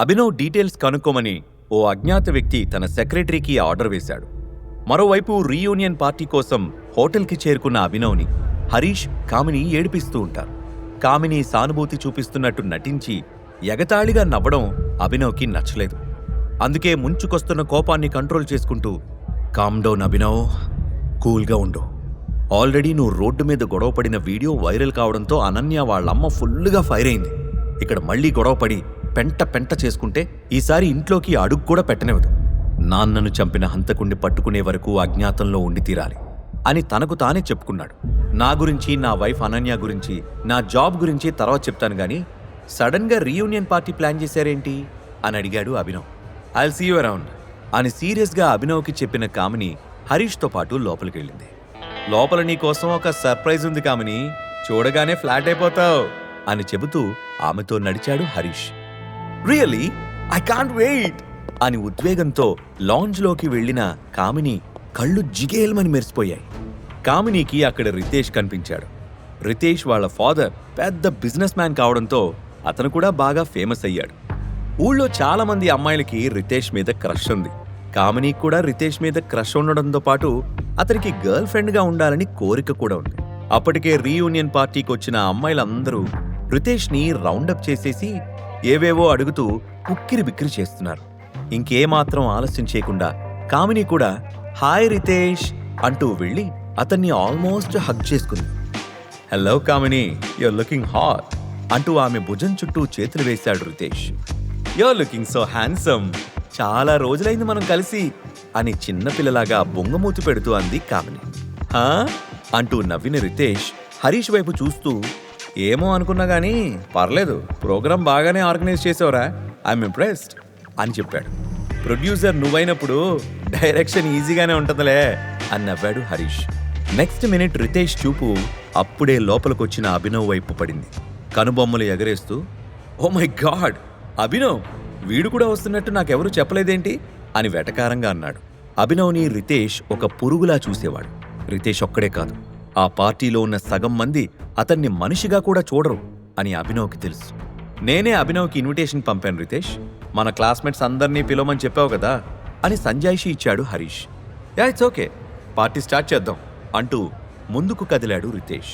Abhinav details కనుక్కోమని ఓ అజ్ఞాత వ్యక్తి తన సెక్రటరీకి ఆర్డర్ వేశాడు. మరోవైపు రీయూనియన్ పార్టీ కోసం హోటల్కి చేరుకున్న అభినవ్ని హరీష్ కామిని ఏడిపిస్తూ ఉంటారు. కామిని సానుభూతి చూపిస్తున్నట్టు నటించి ఎగతాళిగా నవ్వడం అభినవ్కి నచ్చలేదు. అందుకే ముంచుకొస్తున్న కోపాన్ని కంట్రోల్ చేసుకుంటూ కామ్ డౌన్ అభినవ్ కూల్గా ఉండు. ఆల్రెడీ నువ్వు రోడ్డు మీద గొడవపడిన వీడియో వైరల్ కావడంతో అనన్య వాళ్ళమ్మ ఫుల్లుగా ఫైర్ అయింది. ఇక్కడ మళ్ళీ గొడవపడి పెంట పెంట చేసుకుంటే ఈసారి ఇంట్లోకి అడుగు కూడా పెట్టనివ్వదు. నాన్నను చంపిన హంతకుణ్ణి పట్టుకునే వరకు అజ్ఞాతంలో ఉండి తీరాలి అని తనకు తానే చెప్పుకున్నాడు. నా గురించి నా వైఫ్ అనన్య గురించి నా జాబ్ గురించి తర్వాత చెప్తాను కానీ సడన్గా రీయూనియన్ పార్టీ ప్లాన్ చేశారేంటి? అని అడిగాడు Abhinav. I'll see you around అని సీరియస్గా అభినవ్కి చెప్పిన కామిని హరీష్తో పాటు లోపలికెళ్ళింది. లోపల నీ కోసం ఒక సర్ప్రైజ్ ఉంది కామిని. చూడగానే ఫ్లాట్ అయిపోతావు అని చెబుతూ ఆమెతో నడిచాడు Harish. Really I can't wait అని ఉద్వేగంతో లాంజ్లోకి వెళ్ళిన కామిని కళ్ళు జిగేల్మని మెరిసిపోయాయి. కామినీకి అక్కడ రితేష్ కనిపించాడు. రితేష్ వాళ్ళ ఫాదర్ పెద్ద బిజినెస్ మ్యాన్ కావడంతో అతను కూడా బాగా ఫేమస్ అయ్యాడు. ఊళ్ళో చాలా మంది అమ్మాయిలకి రితేష్ మీద క్రష్ ఉంది. కామిని కూడా రితేష్ మీద క్రష్ ఉండడంతో పాటు అతనికి గర్ల్ ఫ్రెండ్గా ఉండాలని కోరిక కూడా ఉంది. అప్పటికే రీయూనియన్ పార్టీకి వచ్చిన అమ్మాయిలందరూ రితేష్ని రౌండప్ చేసేసి ఏవేవో అడుగుతూ ఉక్కిరి బిక్కిరి చేస్తున్నారు. ఇంకేమాత్రం ఆలస్యం చేయకుండా కామిని కూడా హాయ్ రితేష్ అంటూ వెళ్ళి అతన్ని ఆల్మోస్ట్ హగ్ చేసుకుంది. Hello Kamini you're looking hot అంటూ ఆమె భుజం చుట్టూ చేతులు వేశాడు Ritesh. You're looking so handsome. చాలా రోజులైంది మనం కలిసి అని చిన్నపిల్లలాగా బొంగమూతి పెడుతూ అంది కామిని. హా? అంటూ నవ్విన రితేష్ హరీష్ వైపు చూస్తూ ఏమో అనుకున్నా కానీ పర్లేదు. ప్రోగ్రాం బాగానే ఆర్గనైజ్ చేసావురా. ఐఎమ్ ఇంప్రెస్డ్ అని చెప్పాడు. ప్రొడ్యూసర్ నువ్వైనప్పుడు డైరెక్షన్ ఈజీగానే ఉంటుందిలే అని నవ్వాడు హరీష్. నెక్స్ట్ మినిట్ రితేష్ చూపు అప్పుడే లోపలికొచ్చిన అభినవ్ వైపు పడింది. కనుబొమ్మలు ఎగరేస్తూ ఓ మై గాడ్ అభినవ్ వీడు కూడా వస్తున్నట్టు నాకెవరూ చెప్పలేదేంటి? అని వెటకారంగా అన్నాడు. అభినవ్ని రితేష్ ఒక పురుగులా చూసేవాడు. రితేష్ ఒక్కడే కాదు ఆ పార్టీలో ఉన్న సగం మంది అతన్ని మనిషిగా కూడా చూడరు అని అభినవ్కి తెలుసు. నేనే అభినవ్కి ఇన్విటేషన్ పంపాను రితేష్. మన క్లాస్మేట్స్ అందరినీ పిలవమని చెప్పావు కదా అని సంజాయిషి ఇచ్చాడు Harish. Yeah it's okay. Party start చేద్దాం అంటూ ముందుకు కదిలాడు రితేష్.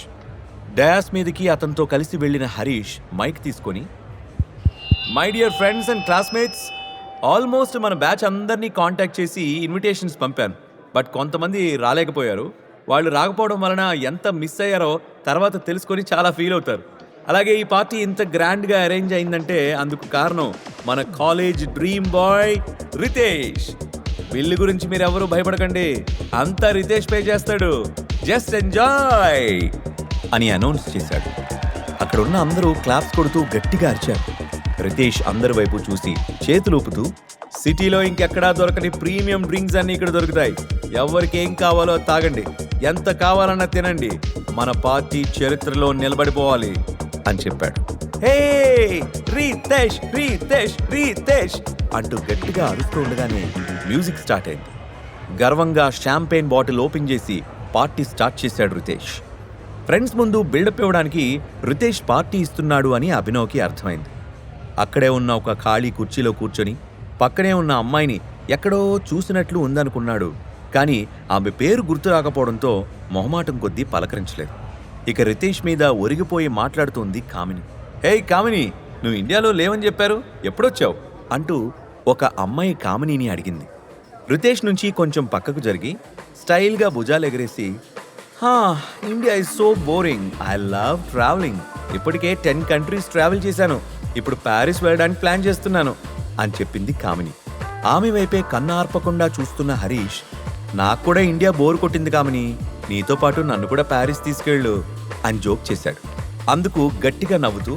డయాస్ మీదకి అతనితో కలిసి వెళ్ళిన హరీష్ మైక్ తీసుకొని my dear friends and classmates almost మన బ్యాచ్ అందరినీ కాంటాక్ట్ చేసి ఇన్విటేషన్స్ పంపాను బట్ కొంతమంది రాలేకపోయారు. వాళ్ళు రాకపోవడం వలన ఎంత మిస్ అయ్యారో తర్వాత తెలుసుకొని చాలా ఫీల్ అవుతారు. అలాగే ఈ పార్టీ ఇంత గ్రాండ్గా అరేంజ్ అయిందంటే అందుకు కారణం మన college dream boy Ritesh. Bill గురించి మీరు ఎవరు భయపడకండి. అంతా రితేష్ పే చేస్తాడు. జస్ట్ ఎంజాయ్ అని అనౌన్స్ చేశాడు. అక్కడ ఉన్న అందరూ క్లాప్స్ కొడుతూ గట్టిగా అరిచారు. రితేష్ అందరి వైపు చూసి చేతులు ఊపుతూ సిటీలో ఇంకెక్కడా దొరకని ప్రీమియం డ్రింక్స్ అన్ని ఇక్కడ దొరుకుతాయి. ఎవరికి ఏం కావాలో తాగండి. ఎంత కావాలన్నా తినండి. మన పార్టీ చరిత్రలో నిలబడిపోవాలి అని చెప్పాడు. హే రీతేష్ రీతేష్ రీతేష్! అంటూ గట్టిగా అరుస్తూ ఉండగానే మ్యూజిక్ స్టార్ట్ అయింది. గర్వంగా షాంపెయిన్ బాటిల్ ఓపెన్ చేసి పార్టీ స్టార్ట్ చేశాడు రితేష్. ఫ్రెండ్స్ ముందు బిల్డప్ ఇవ్వడానికి రితేష్ పార్టీ ఇస్తున్నాడు అని అభినవ్కి అర్థమైంది. అక్కడే ఉన్న ఒక ఖాళీ కుర్చీలో కూర్చొని పక్కనే ఉన్న అమ్మాయిని ఎక్కడో చూసినట్లు ఉందనుకున్నాడు కానీ ఆమె పేరు గుర్తు రాకపోవడంతో మొహమాటం కొద్దీ పలకరించలేదు. ఇక రితేష్ మీద ఒరిగిపోయి మాట్లాడుతోంది కామిని. హే కామిని నువ్వు ఇండియాలో లేవని చెప్పారు? ఎప్పుడొచ్చావు? అంటూ ఒక అమ్మాయి కామినిని అడిగింది. రితేష్ నుంచి కొంచెం పక్కకు జరిగి స్టైల్గా భుజాలు ఎగరేసి హా India is so boring. I love travelling. ఇప్పటికే టెన్ కంట్రీస్ ట్రావెల్ చేశాను. ఇప్పుడు ప్యారిస్ వెళ్ళడానికి ప్లాన్ చేస్తున్నాను. అని చెప్పింది కామిని. ఆమె వైపే కన్నార్పకుండా చూస్తున్న హరీష్ నాకు కూడా ఇండియా బోర్ కొట్టింది కామని. నీతో పాటు నన్ను కూడా ప్యారిస్ తీసుకెళ్ళు అని జోక్ చేశాడు. అందుకు గట్టిగా నవ్వుతూ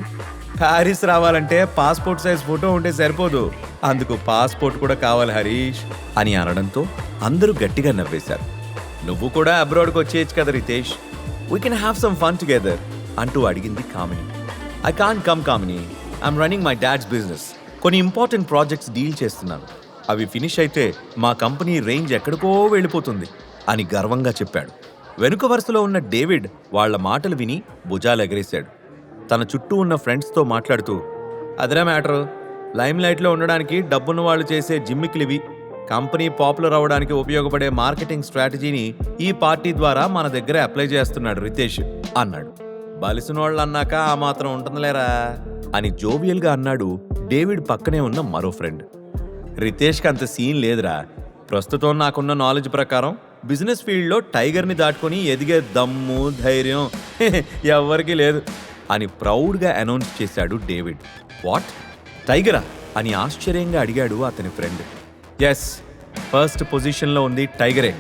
ప్యారిస్ రావాలంటే పాస్పోర్ట్ సైజ్ ఫోటో ఉంటే సరిపోదు. అందుకు పాస్పోర్ట్ కూడా కావాలి హరీష్ అని అనడంతో అందరూ గట్టిగా నవ్వేశారు. నువ్వు కూడా అబ్రాడ్కి వచ్చేయచ్చు కదా Ritesh. We can have some fun together అంటూ అడిగింది Kamini. I can't come Kamini. I'm running my dad's business కొన్ని ఇంపార్టెంట్ ప్రాజెక్ట్స్ డీల్ చేస్తున్నాను. అవి ఫినిష్ అయితే మా కంపెనీ రేంజ్ ఎక్కడికో వెళ్ళిపోతుంది అని గర్వంగా చెప్పాడు. వెనుక వరుసలో ఉన్న డేవిడ్ వాళ్ళ మాటలు విని భుజాలు ఎగరేశాడు. తన చుట్టూ ఉన్న ఫ్రెండ్స్తో మాట్లాడుతూ అదరా మ్యాటర్ లైమ్ లైట్లో ఉండడానికి డబ్బున్న వాళ్ళు చేసే జిమ్మిక్లు కంపెనీ పాపులర్ అవ్వడానికి ఉపయోగపడే మార్కెటింగ్ స్ట్రాటజీని ఈ పార్టీ ద్వారా మన దగ్గర అప్లై చేస్తున్నాడు రితేష్ అన్నాడు. బలిసిన వాళ్ళు అన్నాక ఆ మాత్రం ఉంటుందిలేరా? అని జోవియల్గా అన్నాడు డేవిడ్ పక్కనే ఉన్న మరో ఫ్రెండ్ రితేష్కి అంత సీన్ లేదురా. ప్రస్తుతం నాకున్న నాలెడ్జ్ ప్రకారం బిజినెస్ ఫీల్డ్లో టైగర్ని దాటుకొని ఎదిగే దమ్ము ధైర్యం ఎవరికీ లేదు అని ప్రౌడ్గా అనౌన్స్ చేశాడు డేవిడ్. వాట్? టైగరా? అని ఆశ్చర్యంగా అడిగాడు అతని ఫ్రెండ్. ఎస్ ఫస్ట్ పొజిషన్లో ఉంది టైగరే.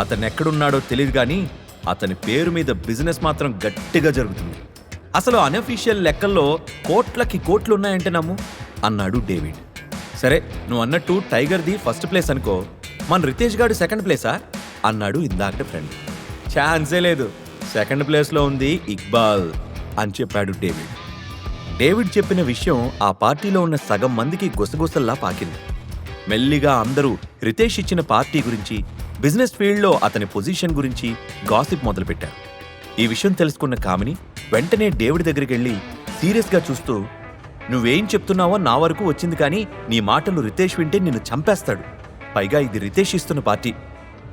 అతను ఎక్కడున్నాడో తెలియదు కానీ అతని పేరు మీద బిజినెస్ మాత్రం గట్టిగా జరుగుతుంది. అసలు అనఫీషియల్ లెక్కల్లో కోట్లకి కోట్లు ఉన్నాయంటే నమ్ము అన్నాడు డేవిడ్. సరే నువ్వు అన్నట్టు టైగర్ది ఫస్ట్ ప్లేస్ అనుకో. మన రితేష్ గాడు సెకండ్ ప్లేసా? అన్నాడు ఇందాక ఫ్రెండ్. ఛాన్సే లేదు. సెకండ్ ప్లేస్లో ఉంది ఇక్బాల్ అని చెప్పాడు డేవిడ్. డేవిడ్ చెప్పిన విషయం ఆ పార్టీలో ఉన్న సగం మందికి గుసగుసల్లా పాకింది. మెల్లిగా అందరూ రితేష్ ఇచ్చిన పార్టీ గురించి బిజినెస్ ఫీల్డ్లో అతని పొజిషన్ గురించి గాసిప్ మొదలుపెట్టారు. ఈ విషయం తెలుసుకున్న కామిని వెంటనే డేవిడ్ దగ్గరికి వెళ్ళి సీరియస్గా చూస్తూ నువ్వేం చెప్తున్నావో నా వరకు వచ్చింది కానీ నీ మాటలు రితేష్ వింటే నిన్ను చంపేస్తాడు. పైగా ఇది రితేష్ ఇస్తున్న పార్టీ.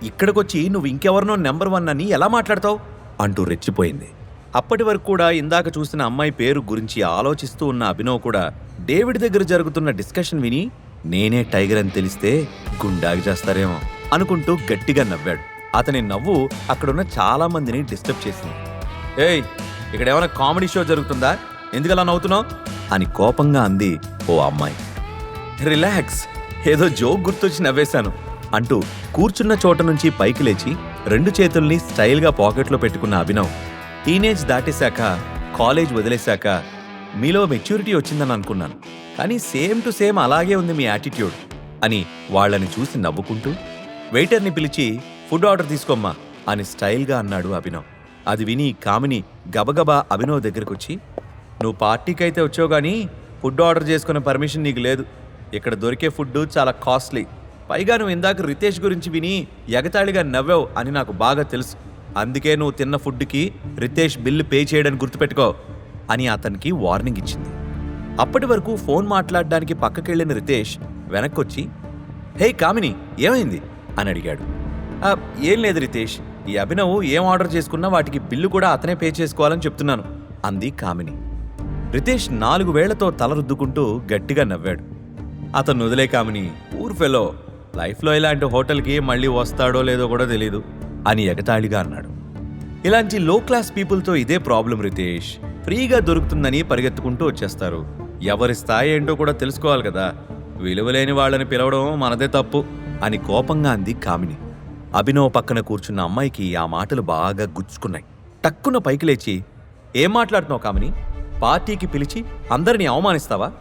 ఇక్కడికొచ్చి నువ్వు ఇంకెవరినో నెంబర్ వన్ అని ఎలా మాట్లాడతావు? అంటూ రెచ్చిపోయింది. అప్పటి వరకు కూడా ఇందాక చూసిన అమ్మాయి పేరు గురించి ఆలోచిస్తూ ఉన్న అభినవ్ కూడా డేవిడ్ దగ్గర జరుగుతున్న డిస్కషన్ విని నేనే టైగర్ అని తెలిస్తే గుండాగి చేస్తారేమో అనుకుంటూ గట్టిగా నవ్వాడు. అతని నవ్వు అక్కడున్న చాలా మందిని డిస్టర్బ్ చేసింది. ఏయ్ ఇక్కడ ఏమైనా కామెడీ షో జరుగుతుందా? ఎందుకలా నవ్వుతున్నావు? అని కోపంగా అంది ఓ అమ్మాయి. రిలాక్స్ ఏదో జోక్ గుర్తొచ్చి నవ్వేశాను అంటూ కూర్చున్న చోట నుంచి పైకి లేచి రెండు చేతుల్ని స్టైల్గా పాకెట్లో పెట్టుకున్న అభినవ్ టీనేజ్ దాటేశాక కాలేజ్ వదిలేశాక మీలో మెచ్యూరిటీ వచ్చిందని అనుకున్నాను. కానీ సేమ్ టు సేమ్ అలాగే ఉంది మీ యాటిట్యూడ్ అని వాళ్ళని చూసి నవ్వుకుంటూ వెయిటర్ని పిలిచి ఫుడ్ ఆర్డర్ తీసుకోమ్మా అని స్టైల్గా అన్నాడు అభినవ్. అది విని కామిని గబగబా అభినవ్ దగ్గరకొచ్చి నువ్వు పార్టీకి అయితే వచ్చావు కానీ ఫుడ్ ఆర్డర్ చేసుకునే పర్మిషన్ నీకు లేదు. ఇక్కడ దొరికే ఫుడ్ చాలా కాస్ట్లీ. పైగా నువ్వు ఇందాక రితేష్ గురించి విని ఎగతాళిగా నవ్వావు అని నాకు బాగా తెలుసు. అందుకే నువ్వు తిన్న ఫుడ్కి రితేష్ బిల్లు పే చేయడానికి గుర్తుపెట్టుకో అని అతనికి వార్నింగ్ ఇచ్చింది. అప్పటి వరకు ఫోన్ మాట్లాడడానికి పక్కకెళ్ళిన రితేష్ వెనక్కొచ్చి హే కామిని ఏమైంది? అని అడిగాడు. ఏం లేదు రితేష్ ఈ అభినవ్ ఏం ఆర్డర్ చేసుకున్నా వాటికి బిల్లు కూడా అతనే పే చేసుకోవాలని చెప్తున్నాను అంది కామిని. రితేష్ నాలుగు వేళ్ళతో తల రుద్దుకుంటూ గట్టిగా నవ్వాడు. అతను వదిలే కామిని ఊర్ ఫెలో లైఫ్లో ఇలాంటి హోటల్కి మళ్ళీ వస్తాడో లేదో కూడా తెలీదు అని ఎగతాళిగా అన్నాడు. ఇలాంటి లో క్లాస్ పీపుల్తో ఇదే ప్రాబ్లం రితేష్. ఫ్రీగా దొరుకుతుందని పరిగెత్తుకుంటూ వచ్చేస్తారు. ఎవరి స్థాయి ఏంటో కూడా తెలుసుకోవాలి కదా. విలువలేని వాళ్ళని పిలవడం మనదే తప్పు అని కోపంగా అంది కామిని. అభినవ్ పక్కన కూర్చున్న అమ్మాయికి ఆ మాటలు బాగా గుచ్చుకున్నాయి. టక్కున పైకి లేచి ఏం మాట్లాడుతున్నావు కామిని? పార్టీకి పిలిచి అందరినీ అవమానిస్తావా?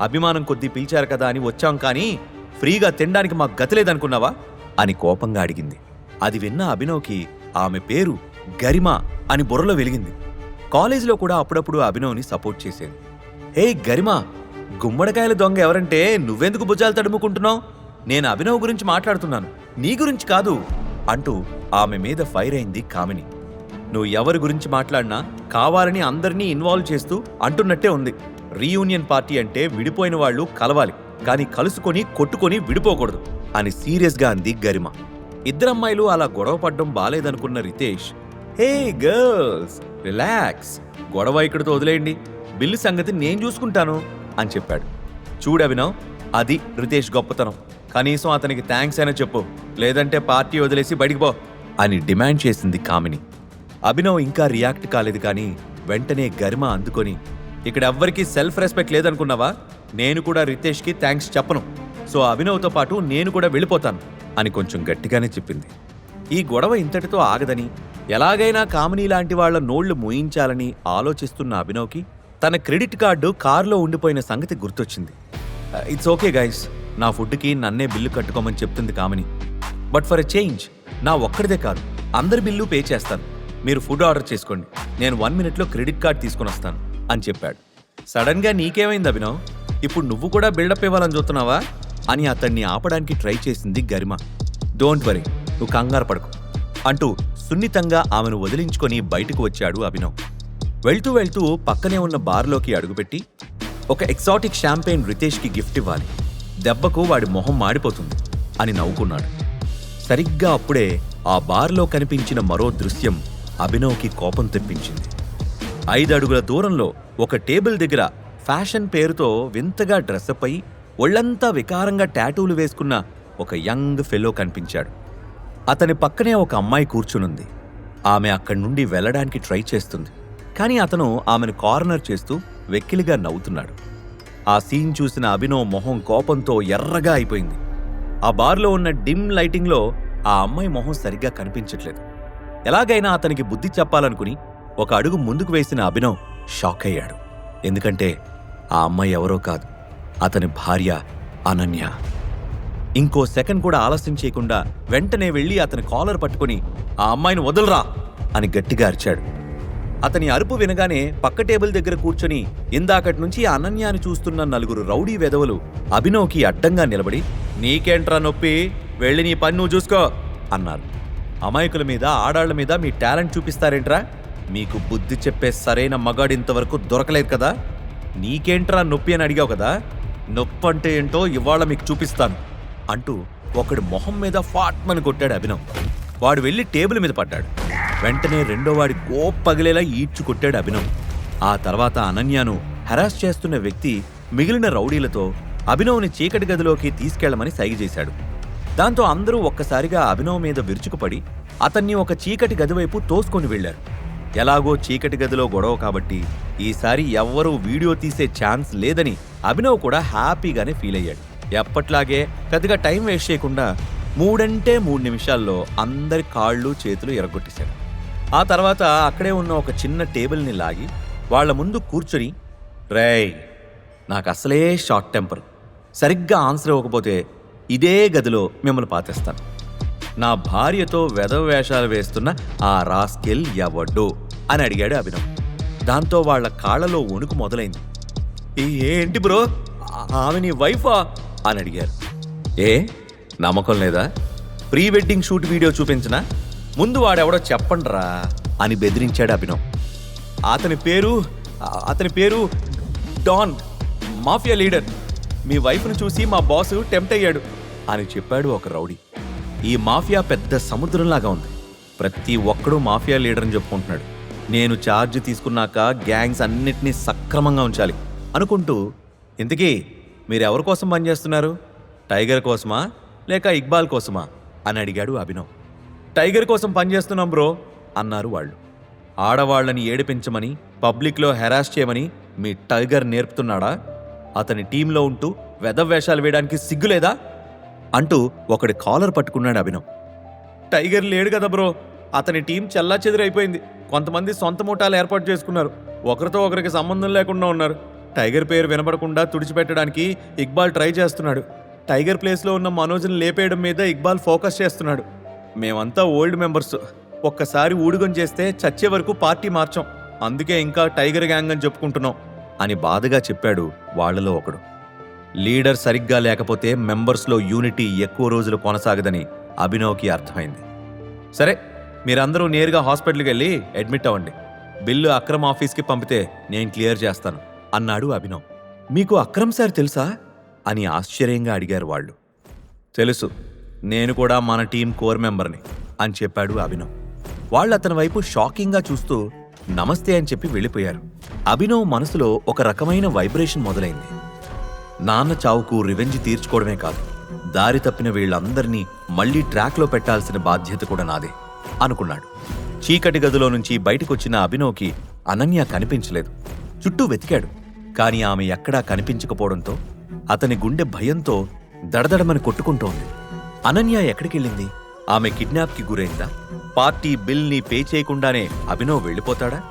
అభిమానం కొద్దీ పిలిచారు కదా అని వచ్చాం కానీ ఫ్రీగా తినడానికి మాకు గతిలేదనుకున్నావా అని కోపంగా అడిగింది. అది విన్న అభినవ్కి ఆమె పేరు గరిమ అని బుర్రలో వెలిగింది. కాలేజీలో కూడా అప్పుడప్పుడు అభినవ్ని సపోర్ట్ చేసేది. హే గరిమా గుమ్మడికాయల దొంగ ఎవరంటే నువ్వెందుకు భుజాలు తడుముకుంటున్నావు నేను అభినవ్ గురించి మాట్లాడుతున్నాను. నీ గురించి కాదు అంటూ ఆమె మీద ఫైర్ అయింది కామిని. నువ్వు ఎవరి గురించి మాట్లాడినా కావాలని అందరినీ ఇన్వాల్వ్ చేస్తూ అంటున్నట్టే ఉంది. రీయూనియన్ పార్టీ అంటే విడిపోయిన వాళ్ళు కలవాలి కానీ కలుసుకొని కొట్టుకొని విడిపోకూడదు అని సీరియస్గా అంది గరిమ. ఇద్దరమ్మాయిలు అలా గొడవ పడ్డం బాలేదనుకున్న రితేష్ హే గర్ల్స్ రిలాక్స్ గొడవ ఇక్కడితో వదిలేయండి బిల్లు సంగతి నేను చూసుకుంటాను అని చెప్పాడు. చూడవినవ్ అది రితేష్ గొప్పతనం. కనీసం అతనికి థ్యాంక్స్ అయినా చెప్పు లేదంటే పార్టీ వదిలేసి బయటికి పో అని డిమాండ్ చేసింది కామిని. అభినవ్ ఇంకా రియాక్ట్ కాలేదు కానీ వెంటనే గరిమ అందుకొని ఇక్కడ ఎవ్వరికీ సెల్ఫ్ రెస్పెక్ట్ లేదనుకున్నావా? నేను కూడా రితేష్కి థ్యాంక్స్ చెప్పను. సో అభినవ్తో పాటు నేను కూడా వెళ్ళిపోతాను అని కొంచెం గట్టిగానే చెప్పింది. ఈ గొడవ ఇంతటితో ఆగదని ఎలాగైనా కామినీ లాంటి వాళ్ళ నోళ్ళు మూయించాలని ఆలోచిస్తున్న అభినవ్కి తన క్రెడిట్ కార్డు కారులో ఉండిపోయిన సంగతి గుర్తొచ్చింది. ఇట్స్ ఓకే గైస్ నా ఫుడ్కి నన్నే బిల్లు కట్టుకోమని చెప్తుంది Kamini. But for a change నా ఒక్కడిదే కాదు అందరి బిల్లు పే చేస్తాను. మీరు ఫుడ్ ఆర్డర్ చేసుకోండి. నేను వన్ మినిట్లో క్రెడిట్ కార్డ్ తీసుకొని వస్తాను అని చెప్పాడు. సడన్గా నీకేమైంది అభినవ్? ఇప్పుడు నువ్వు కూడా బిల్డప్ ఇవ్వాలని చూస్తున్నావా? అని అతన్ని ఆపడానికి ట్రై చేసింది గరిమ. డోంట్ వరీ నువ్వు కంగారు పడకు అంటూ సున్నితంగా ఆమెను వదిలించుకొని బయటకు వచ్చాడు అభినవ్. వెళ్తూ వెళ్తూ పక్కనే ఉన్న బార్లోకి అడుగుపెట్టి ఒక ఎక్సాటిక్ షాంపెయిన్ రితేష్కి గిఫ్ట్ ఇవ్వాలి. దెబ్బకు వాడి మొహం మాడిపోతుంది అని నవ్వుకున్నాడు. సరిగ్గా అప్పుడే ఆ బార్లో కనిపించిన మరో దృశ్యం అభినవ్కి కోపం తెప్పించింది. ఐదు అడుగుల దూరంలో ఒక టేబుల్ దగ్గర ఫ్యాషన్ పేరుతో వింతగా డ్రెస్అప్ అయి ఒళ్ళంతా వికారంగా టాటూలు వేసుకున్న ఒక యంగ్ ఫెలో కనిపించాడు. అతని పక్కనే ఒక అమ్మాయి కూర్చునుంది. ఆమె అక్కడి నుండి వెళ్ళడానికి ట్రై చేస్తుంది. కానీ అతను ఆమెను కార్నర్ చేస్తూ వెక్కిలిగా నవ్వుతున్నాడు. ఆ సీన్ చూసిన అభినవ్ మొహం కోపంతో ఎర్రగా అయిపోయింది. ఆ బార్లో ఉన్న డిమ్ లైటింగ్లో ఆ అమ్మాయి మొహం సరిగ్గా కనిపించట్లేదు. ఎలాగైనా అతనికి బుద్ధి చెప్పాలనుకుని ఒక అడుగు ముందుకు వేసిన అభినవ్ షాక్ అయ్యాడు. ఎందుకంటే ఆ అమ్మాయి ఎవరో కాదు అతని భార్య అనన్య. ఇంకో సెకండ్ కూడా ఆలస్యం చేయకుండా వెంటనే వెళ్ళి అతని కాలర్ పట్టుకుని ఆ అమ్మాయిని వదలరా అని గట్టిగా అరిచాడు. అతని అరుపు వినగానే పక్క టేబుల్ దగ్గర కూర్చొని ఇందాకటి నుంచి అనన్యాన్ని అనన్యాని చూస్తున్న నలుగురు రౌడీ వెధవలు అభినవ్కి అడ్డంగా నిలబడి నీకేంట్రా నొప్పి? వెళ్ళి నీ పని నువ్వు చూసుకో అన్నారు. అమాయకుల మీద ఆడాళ్ళ మీద మీ టాలెంట్ చూపిస్తారేంట్రా? మీకు బుద్ధి చెప్పే సరైన మగాడు ఇంతవరకు దొరకలేదు కదా? నీకేంట్రా నొప్పి అని అడిగావు కదా? నొప్పి అంటే ఏంటో ఇవాళ మీకు చూపిస్తాను. అంటూ ఒకడు మొహం మీద ఫాట్మని కొట్టాడు అభినవ్. వాడు వెళ్ళి టేబుల్ మీద పడ్డాడు. వెంటనే రెండో వాడి గోప్ పగిలేలా ఈడ్చు కొట్టాడు అభినవ్. ఆ తర్వాత అనన్యను హెరాస్ చేస్తున్న వ్యక్తి మిగిలిన రౌడీలతో అభినవ్ని చీకటి గదిలోకి తీసుకెళ్ళమని సైగ చేశాడు. దాంతో అందరూ ఒక్కసారిగా అభినవ్ మీద విరుచుకుపడి అతన్ని ఒక చీకటి గదివైపు తోసుకొని వెళ్ళారు ఎలాగో చీకటి గదిలో గొడవ కాబట్టి ఈసారి ఎవ్వరూ వీడియో తీసే ఛాన్స్ లేదని అభినవ్ కూడా హ్యాపీగానే ఫీల్ అయ్యాడు. ఎప్పట్లాగే పెద్దగా టైం వేస్ట్ చేయకుండా మూడంటే మూడు నిమిషాల్లో అందరి కాళ్ళు చేతులు ఎరగొట్టేశాడు. ఆ తర్వాత అక్కడే ఉన్న ఒక చిన్న టేబుల్ని లాగి వాళ్ళ ముందు కూర్చొని రేయ్ నాకు అసలే షార్ట్ టెంపర్. సరిగ్గా ఆన్సర్ ఇవ్వకపోతే ఇదే గదిలో మిమ్మల్ని పాతేస్తాను. నా భార్యతో వెధవ వేషాలు వేస్తున్న ఆ రాస్కెల్ ఎవడ్డు అని అడిగాడు అభినవ్. దాంతో వాళ్ళ కాళ్ళలో వణుకు మొదలైంది. ఏంటి బ్రో? ఆమెని ఆమె నీ వైఫా? అని అడిగారు. ఏ? నమ్మకం లేదా? ప్రీ వెడ్డింగ్ షూట్ వీడియో చూపించిన? ముందు వాడెవడో చెప్పండ్రా? అని బెదిరించాడు అభినవ్. అతని పేరు అతని పేరు డాన్ మాఫియా లీడర్. మీ వైఫ్ను చూసి మా బాసు టెంప్ట్ అయ్యాడు. అని చెప్పాడు ఒక రౌడీ. ఈ మాఫియా పెద్ద సముద్రంలాగా ఉంది. ప్రతి ఒక్కడూ మాఫియా లీడర్ అని చెప్పుకుంటున్నాడు. నేను ఛార్జ్ తీసుకున్నాక గ్యాంగ్స్ అన్నిటినీ సక్రమంగా ఉంచాలి అనుకుంటూ ఇంతకీ మీరు ఎవరి కోసం పనిచేస్తున్నారు టైగర్ కోసమా? లేక ఇక్బాల్ కోసమా? అని అడిగాడు అభినవ్. టైగర్ కోసం పనిచేస్తున్నాం బ్రో అన్నారు వాళ్ళు. ఆడవాళ్ళని ఏడిపించమని పబ్లిక్లో హెరాస్ చేయమని మీ టైగర్ నేర్పుతున్నాడా? అతని టీంలో ఉంటూ వెధవేషాలు వేయడానికి సిగ్గులేదా? అంటూ ఒకడి కాలర్ పట్టుకున్నాడు అభినవ్. టైగర్ లేడు కదా బ్రో. అతని టీం చెల్లా చెదిరైపోయింది. కొంతమంది సొంత ముఠాలు ఏర్పాటు చేసుకున్నారు. ఒకరితో ఒకరికి సంబంధం లేకుండా ఉన్నారు. టైగర్ పేరు వినపడకుండా తుడిచిపెట్టడానికి ఇక్బాల్ ట్రై చేస్తున్నాడు. టైగర్ ప్లేస్లో ఉన్న మనోజ్ని లేపేయడం మీద ఇక్బాల్ ఫోకస్ చేస్తున్నాడు. మేమంతా ఓల్డ్ మెంబర్స్. ఒక్కసారి ఊడుగం చేస్తే చచ్చే వరకు పార్టీ మార్చాం. అందుకే ఇంకా టైగర్ గ్యాంగ్ అని చెప్పుకుంటున్నాం అని బాధగా చెప్పాడు వాళ్ళలో ఒకడు. లీడర్ సరిగ్గా లేకపోతే మెంబర్స్లో యూనిటీ ఎక్కువ రోజులు కొనసాగదని అభినవ్కి అర్థమైంది. సరే మీరందరూ నేరుగా హాస్పిటల్కి వెళ్ళి అడ్మిట్ అవ్వండి. బిల్లు అక్రమ్ ఆఫీస్కి పంపితే నేను క్లియర్ చేస్తాను అన్నాడు అభినవ్. మీకు అక్రమ్ సార్ తెలుసా? అని ఆశ్చర్యంగా అడిగారు వాళ్ళు. తెలుసు నేను కూడా మన టీం కోర్ మెంబర్ని అని చెప్పాడు అభినవ్. వాళ్ళు అతని వైపు షాకింగ్గా చూస్తూ నమస్తే అని చెప్పి వెళ్ళిపోయారు. అభినవ్ మనసులో ఒక రకమైన వైబ్రేషన్ మొదలైంది. నాన్న చావుకు రివెంజ్ తీర్చుకోవడమే కాదు దారి తప్పిన వీళ్ళందరినీ మళ్ళీ ట్రాక్లో పెట్టాల్సిన బాధ్యత కూడా నాదే అనుకున్నాడు. చీకటి గదిలో నుంచి బయటకొచ్చిన అభినవ్కి అనన్య కనిపించలేదు. చుట్టూ వెతికాడు కాని ఆమె ఎక్కడా కనిపించకపోవడంతో అతని గుండె భయంతో దడదడమని కొట్టుకుంటోంది. అనన్య ఎక్కడికెళ్ళింది? ఆమె కిడ్నాప్కి గురైందా? పార్టీ బిల్ని పే చేయకుండానే అభినవ్ వెళ్ళిపోతాడా?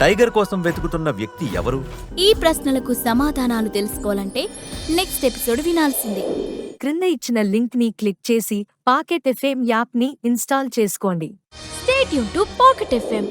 టైగర్ కోసం వెతుకుతున్న వ్యక్తి ఎవరు? ఈ ప్రశ్నలకు సమాధానాలు తెలుసుకోవాలంటే నెక్స్ట్ ఎపిసోడ్ వినాల్సిందే. క్రింద ఇచ్చిన లింక్ని క్లిక్ చేసి పాకెట్ ఎఫ్ఎం యాప్ని ఇన్స్టాల్ చేసుకోండి. స్టేట్ యూన్ టు పాకెట్ ఎఫ్ఎం